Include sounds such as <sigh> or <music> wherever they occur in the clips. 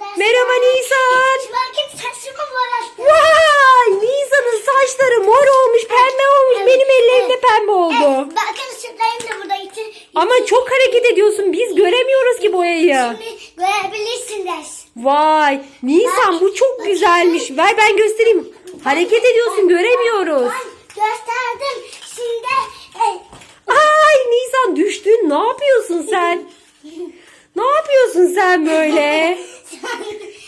Merhaba Nisan. Bakın saçımı boyattım. Vay! Nisan'ın saçları mor olmuş, pembe olmuş. Evet, Benim ellerim de evet. pembe oldu. Evet, bakın sütlerim de burada. İçi, Ama çok hareket ediyorsun. Biz göremiyoruz ki boyayı. Şimdi görebilirsiniz. Vay! Nisan bu çok güzelmiş. Ver ben göstereyim. Hareket ediyorsun göremiyoruz. Ben gösterdim. Şimdi e, Ay Nisan düştün. Ne yapıyorsun sen? <laughs> Ne yapıyorsun sen böyle? <laughs>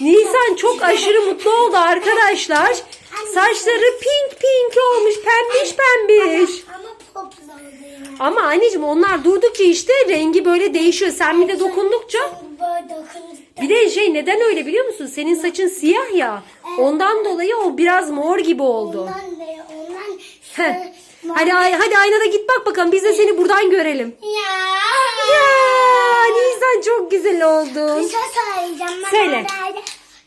Nisan çok aşırı mutlu oldu arkadaşlar. Saçları pink pink olmuş, pembiş pembiş. ama poplu oldu yine. Ama anneciğim onlar durdukça işte rengi böyle değişiyor. Sen bir de dokundukça. Bir de şey neden öyle biliyor musun? Senin saçın siyah ya. Ondan dolayı o biraz mor gibi oldu. Heh. e, Hadi hadi aynada git bak bakalım. Biz de seni buradan görelim. Ya. Ya Nisan güzel oldun. Bir şey söyleyeceğim. Ben Söyle.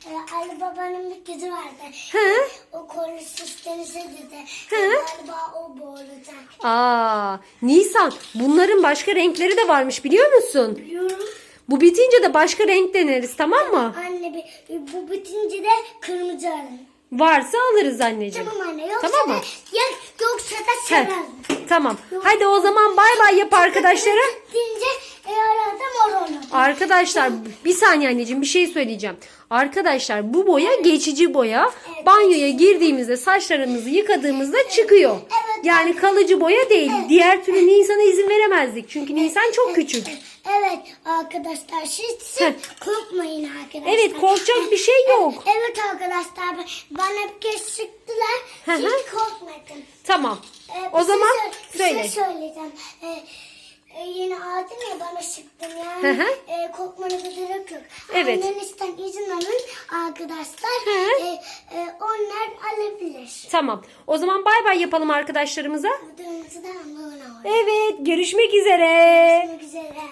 Ee, Ali babanın bir kızı vardı. Hı? O korusu denize dedi. Hı? Galiba o boğulacak. Aa, Nisan bunların başka renkleri de varmış biliyor musun? Biliyorum. Bu bitince de başka renk deneriz tamam mı? Anne bu bitince de kırmızı alın. Varsa alırız anneciğim. Tamam anne. Yoksa Tamam mı? da, ya, yoksa da sevmem. tamam. Hadi o zaman bay bay yap arkadaşlara. Bitince e, arada mor olur. Arkadaşlar bir saniye anneciğim bir şey söyleyeceğim. Arkadaşlar bu boya geçici boya. Banyoya girdiğimizde saçlarımızı yıkadığımızda çıkıyor. Evet. Yani kalıcı boya değil. Diğer türlü Nisan'a izin veremezdik. Çünkü Nisan çok küçük. Evet arkadaşlar siz Heh. korkmayın arkadaşlar. Evet korkacak bir şey yok. Evet arkadaşlar bana bir kez hı. Hiç korkmadım. Tamam. Ee, O bir zaman şey, sö- bir söyle. şey söyleyeceğim. Ee, e, aldım ya bana sıktın Hı yani. hı. e, korkmanıza gerek yok. Evet. Annenizden izin alın arkadaşlar. Hı. E, e, onlar alabilir. Tamam. O zaman bay bay yapalım arkadaşlarımıza. Videomuzu da abone olun. Evet görüşmek üzere. Görüşmek üzere.